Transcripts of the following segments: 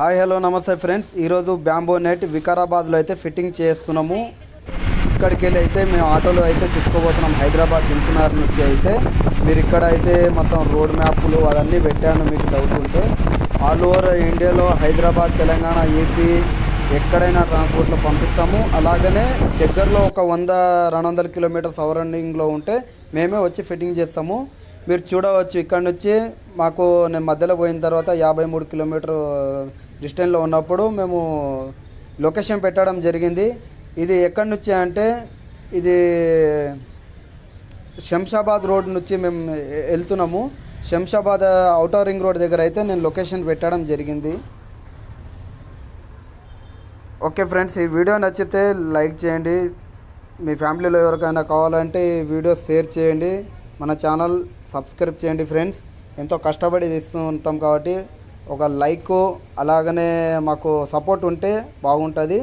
Hi hello నమస్తే friends. ఈరోజు bamboo net వికారాబాద్లో అయితే ఫిట్టింగ్ చేస్తున్నాము. ఇక్కడికి వెళ్ళి అయితే మేము ఆటోలో అయితే తీసుకోబోతున్నాం హైదరాబాద్ దిల్సునార్ నుంచి అయితే. మీరు ఇక్కడ అయితే మొత్తం రోడ్ మ్యాప్లు అవన్నీ పెట్టాను మీకు డౌట్ ఉంటే. ఆల్ ఓవర్ ఇండియాలో హైదరాబాద్ తెలంగాణ ఏపీ ఎక్కడైనా ట్రాన్స్పోర్ట్లో పంపిస్తాము. అలాగనే దగ్గరలో ఒక వంద రెండు వందల కిలోమీటర్స్ సరౌండింగ్లో ఉంటే మేమే వచ్చి ఫిట్టింగ్ చేస్తాము. మీరు చూడవచ్చు. ఇక్కడ నుంచి మాకు నేను మధ్యలో పోయిన తర్వాత యాభై మూడు కిలోమీటర్ డిస్టెన్స్లో ఉన్నప్పుడు మేము లొకేషన్ పెట్టడం జరిగింది. ఇది ఎక్కడి నుంచి అంటే ఇది శంషాబాద్ రోడ్ నుంచి మేము వెళ్తున్నాము. శంషాబాద్ అవుటర్ రింగ్ రోడ్ దగ్గర అయితే నేను లొకేషన్ పెట్టడం జరిగింది. ఓకే ఫ్రెండ్స్ ఈ వీడియో నచ్చితే లైక్ చేయండి. మీ ఫ్యామిలీలో ఎవరికైనా కావాలంటే ఈ వీడియో షేర్ చేయండి. మన ఛానల్ సబ్స్క్రైబ్ చేయండి ఫ్రెండ్స్. ఎంతో కష్టపడి తీస్తూ ఉంటాం కాబట్టి ఒక లైక్ అలాగనే మాకు సపోర్ట్ ఉంటే బాగుంటుంది.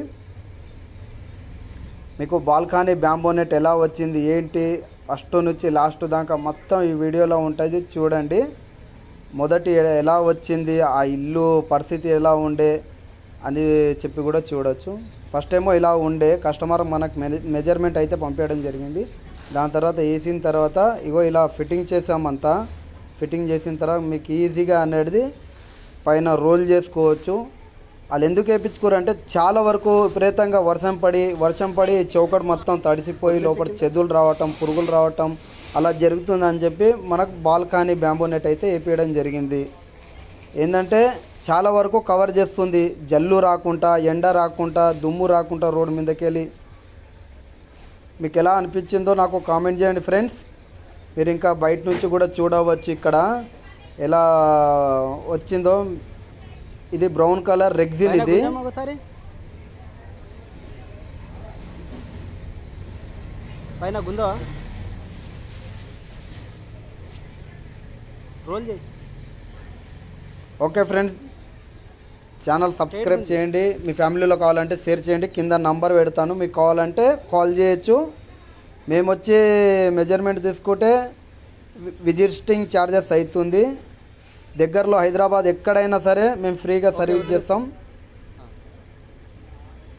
మీకు బాల్కనీ బ్యాంబో నెట్ ఎలా వచ్చింది ఏంటి ఫస్ట్ నుంచి లాస్ట్ దాకా మొత్తం ఈ వీడియోలో ఉంటుంది చూడండి. మొదటి ఎలా వచ్చింది ఆ ఇల్లు పరిస్థితి ఎలా ఉండే అని చెప్పి కూడా చూడవచ్చు ఫస్ట్ ఏమో ఇలా ఉండే కస్టమర్ మనకు మెజర్మెంట్ అయితే పంపించడం జరిగింది. దాని తర్వాత వేసిన తర్వాత ఇగో ఇలా ఫిట్టింగ్ చేసామంతా ఫిట్టింగ్ చేసిన తర్వాత మీకు ఈజీగా అనేది పైన రోల్ చేసుకోవచ్చు. వాళ్ళు ఎందుకు వేయించుకోరంటే చాలా వరకు విపరీతంగా వర్షం పడి వర్షం పడి చౌకట్ మొత్తం తడిసిపోయి లోపల చెదులు రావటం పురుగులు రావటం అలా జరుగుతుందని చెప్పి మనకు బాల్కనీ బ్యాంబూ నెట్ అయితే వేపించడం జరిగింది. ఏంటంటే చాలా వరకు కవర్ చేస్తుంది. జల్లు రాకుండా ఎండ రాకుండా దుమ్ము రాకుండా రోడ్డు మీదకి వెళ్ళి మీకు ఎలా అనిపించిందో నాకు కామెంట్ చేయండి ఫ్రెండ్స్. మీరు ఇంకా బయట నుంచి కూడా చూడవచ్చు ఇక్కడ. ఎలా వచ్చిందో. ఇది బ్రౌన్ కలర్ రెగ్జిన్ ఇది. పైన గుందో? రోల్ చేయి. Okay friends. ఛానల్ సబ్స్క్రైబ్ చేయండి. మీ ఫ్యామిలీలో కావాలంటే షేర్ చేయండి. కింద నంబర్ పెడతాను. మీకు కావాలంటే కాల్ చేయొచ్చు. మేము వచ్చి మెజర్మెంట్ తీసుకుంటే విజిస్టింగ్ విజిటింగ్ ఛార్జెస్ అవుతుంది దగ్గరలో హైదరాబాద్ ఎక్కడైనా సరే మేము ఫ్రీగా సర్వీస్ చేస్తాం.